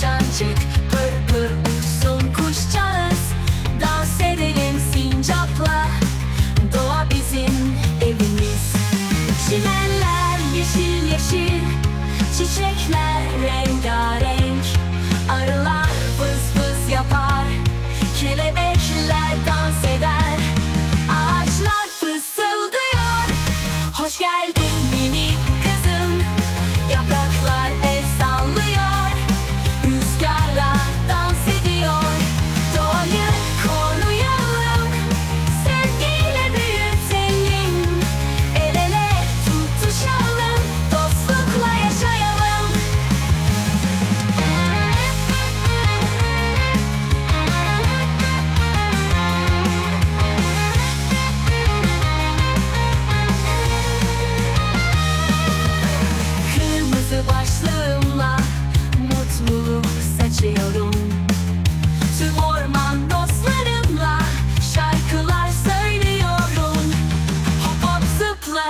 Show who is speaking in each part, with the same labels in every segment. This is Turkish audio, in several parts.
Speaker 1: tavşancık uçsun kuşcağız Dans edelim sincapla. Doğa bizim evimiz. Çimenler yeşil yeşil Çiçekler rengarenk. Arılar vız vız yapar Kelebekler dans eder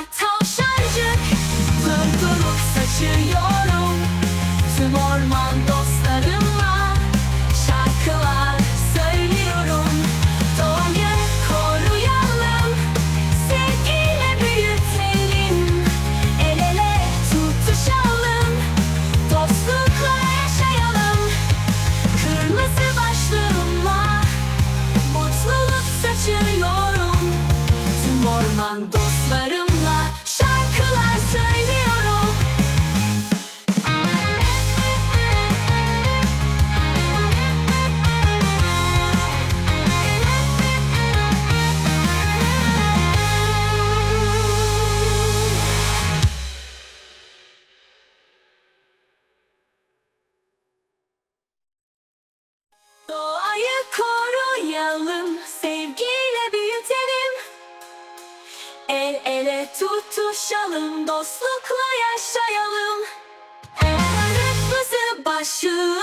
Speaker 1: zıpla tavşancık Mutluluk saçıyorum. Tüm orman dostlarımla koruyalım, sevgiyle büyütelim. El ele tutuşalım, dostlukla yaşayalım. Kırmızı başı